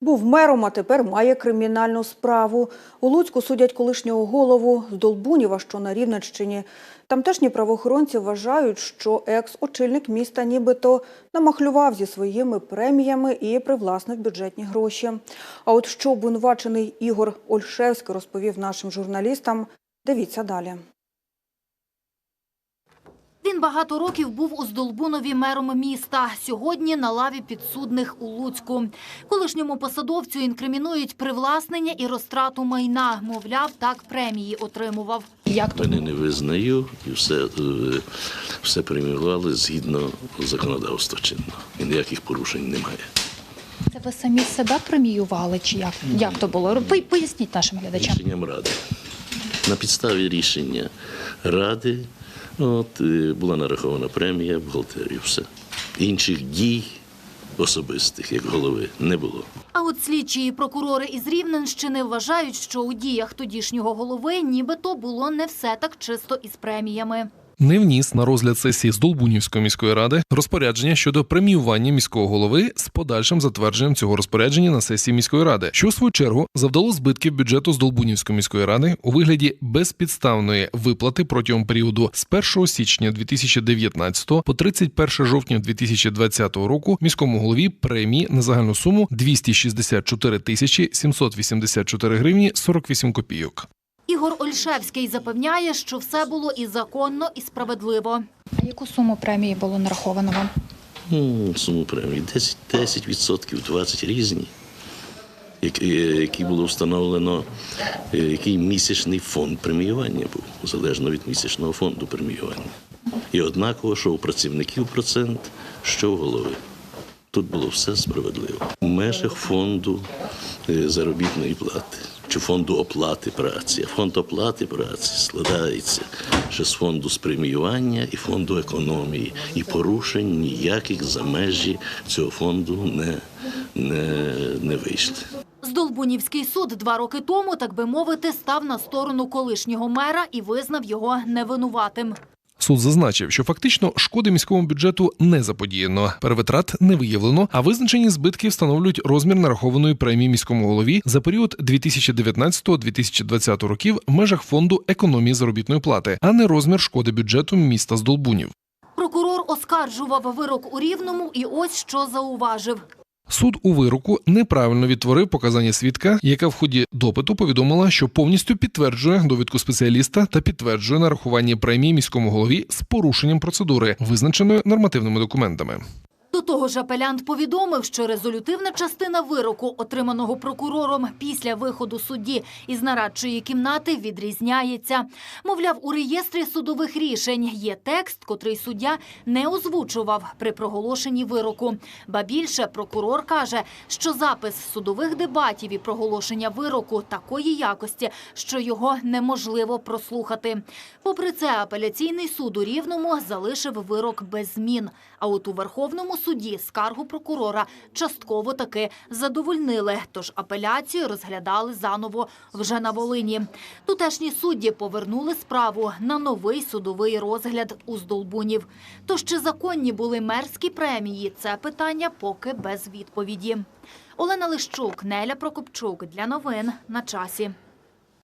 Був мером, а тепер має кримінальну справу. У Луцьку судять колишнього голову з Долбуніва, що на Рівненщині. Тамтешні правоохоронці вважають, що екс-очільник міста нібито намахлював зі своїми преміями і привласнив бюджетні гроші. А от що обвинувачений Ігор Ольшевський розповів нашим журналістам, дивіться далі. Він багато років був у Здолбунові мером міста. Сьогодні на лаві підсудних у Луцьку. Колишньому посадовцю інкримінують привласнення і розтрату майна. Мовляв, так премії отримував. Як то Мене не визнаю і все, е, все преміювали згідно законодавства чинного. І ніяких порушень немає. Це ви самі себе преміювали, чи як? Як то було? Поясніть нашим глядачам. Рішенням ради. На підставі рішення ради от, е, була нарахована премія бухгалтерію. Все. Інших дій особистих, як голови, не було. А от слідчі і прокурори із Рівненщини вважають, що у діях тодішнього голови нібито було не все так чисто із преміями. Не вніс на розгляд сесії Здолбунівської міської ради розпорядження щодо преміювання міського голови з подальшим затвердженням цього розпорядження на сесії міської ради, що в свою чергу завдало збитків бюджету Здолбунівської міської ради у вигляді безпідставної виплати протягом періоду з 1 січня 2019 по 31 жовтня 2020 року міському голові премії на загальну суму 264 тисячі 784 гривні 48 копійок. Ігор Ольшевський запевняє, що все було і законно, і справедливо. А яку суму премії було нараховано вам? Ну, суму премії 10%, 10%, 20% різні, які, які було встановлено, е, який місячний фонд преміювання був, залежно від місячного фонду преміювання. І однаково, що у працівників процент, що у голови. Тут було все справедливо. У межах фонду е, заробітної плати чи фонду оплати праці. Фонд оплати праці складається ще з фонду з преміювання і фонду економії. І порушень ніяких за межі цього фонду не, не, не вийшли. Здолбунівський суд два роки тому, так би мовити, став на сторону колишнього мера і визнав його невинуватим. Суд зазначив, що фактично шкоди міському бюджету не заподіяно, перевитрат не виявлено, а визначені збитки встановлюють розмір нарахованої премії міському голові за період 2019-2020 років в межах фонду економії заробітної плати, а не розмір шкоди бюджету міста Здолбунів. Прокурор оскаржував вирок у Рівному і ось що зауважив. Суд у вироку неправильно відтворив показання свідка, яка в ході допиту повідомила, що повністю підтверджує довідку спеціаліста та підтверджує нарахування премії міському голові з порушенням процедури, визначеної нормативними документами. Того ж, апелянт повідомив, що резолютивна частина вироку, отриманого прокурором після виходу судді із нарадчої кімнати, відрізняється. Мовляв, у реєстрі судових рішень є текст, котрий суддя не озвучував при проголошенні вироку. Ба більше прокурор каже, що запис судових дебатів і проголошення вироку такої якості, що його неможливо прослухати. Попри це, апеляційний суд у Рівному залишив вирок без змін. А от у Верховному суді скаргу прокурора частково таки задовольнили, тож апеляцію розглядали заново вже на Волині. Тутешні судді повернули справу на новий судовий розгляд у Здолбунів. Тож чи законні були мерські премії, це питання поки без відповіді. Олена Лищук, Неля Прокопчук для новин на часі.